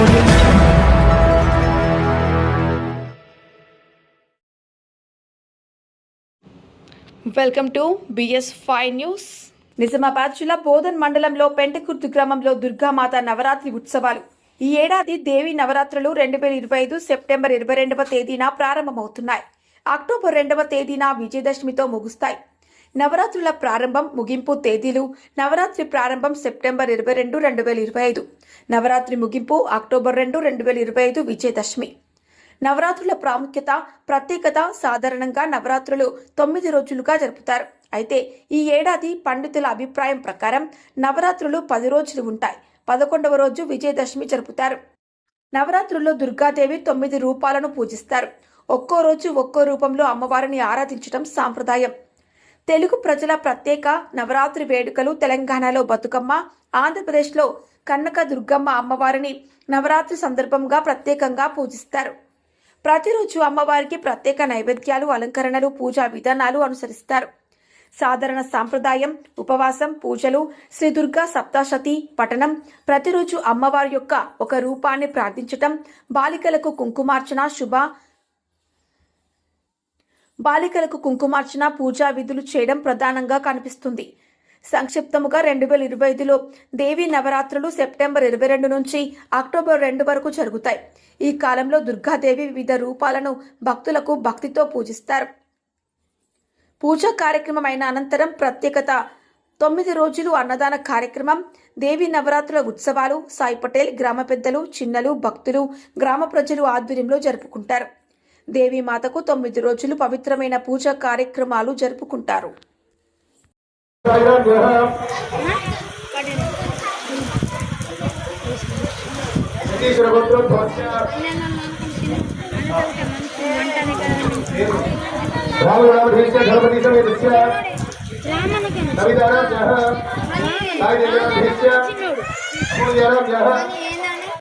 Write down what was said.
Welcome to BS five news Nizamabad జిల్లా బోధన్ మండలంలో పెంటకుర్తి గ్రామంలో దుర్గామాత నవరాత్రి ఉత్సవాలు. ఈ ఏడాది దేవి నవరాత్రులు రెండు వేల ఇరవై ఐదు సెప్టెంబర్ ఇరవై రెండవ తేదీన ప్రారంభమవుతున్నాయి. అక్టోబర్ రెండవ తేదీన విజయదశమితో ముగుస్తాయి. నవరాత్రుల ప్రారంభం ముగింపు తేదీలు. నవరాత్రి ప్రారంభం సెప్టెంబర్ ఇరవై రెండు రెండు వేల ఇరవై ఐదు. నవరాత్రి ముగింపు అక్టోబర్ రెండు రెండు వేల ఇరవై ఐదు విజయదశమి. నవరాత్రుల ప్రాముఖ్యత ప్రత్యేకత సాధారణంగా నవరాత్రులు తొమ్మిది రోజులుగా జరుపుతారు. అయితే ఈ ఏడాది పండితుల అభిప్రాయం ప్రకారం నవరాత్రులు పది రోజులు ఉంటాయి. పదకొండవ రోజు విజయదశమి జరుపుతారు. నవరాత్రుల్లో దుర్గాదేవి తొమ్మిది రూపాలను పూజిస్తారు. ఒక్కో రోజు ఒక్కో రూపంలో అమ్మవారిని ఆరాధించడం సాంప్రదాయం. తెలుగు ప్రజల ప్రత్యేక నవరాత్రి వేడుకలు తెలంగాణలో బతుకమ్మ ఆంధ్రప్రదేశ్లో కన్నక దుర్గమ్మ అమ్మవారిని నవరాత్రి సందర్భంగా ప్రత్యేకంగా పూజిస్తారు. ప్రతిరోజు అమ్మవారికి ప్రత్యేక నైవేద్యాలు అలంకరణలు పూజా విధానాలు అనుసరిస్తారు. సాధారణ సాంప్రదాయం ఉపవాసం పూజలు శ్రీ దుర్గా సప్తాశతి పఠనం ప్రతిరోజు అమ్మవారి యొక్క ఒక రూపాన్ని ప్రార్థించటం బాలికలకు కుంకుమార్చన శుభ బాలికలకు కుంకుమార్చన పూజా విధులు చేయడం ప్రధానంగా కనిపిస్తుంది. సంక్షిప్తముగా రెండు వేల ఇరవై ఐదులో దేవీ నవరాత్రులు సెప్టెంబర్ ఇరవై రెండు నుంచి అక్టోబర్ రెండు వరకు జరుగుతాయి. ఈ కాలంలో దుర్గాదేవి వివిధ రూపాలను భక్తులకు భక్తితో పూజిస్తారు. పూజా కార్యక్రమం అయిన అనంతరం ప్రత్యేకత తొమ్మిది రోజులు అన్నదాన కార్యక్రమం దేవి నవరాత్రుల ఉత్సవాలు సాయి పటేల్ గ్రామ పెద్దలు చిన్నలు భక్తులు గ్రామ ప్రజలు ఆధ్వర్యంలో జరుపుకుంటారు. దేవి మాతకు తొమ్మిది రోజులు పవిత్రమైన పూజా కార్యక్రమాలు జరుపుకుంటారు రామనామధీశ్య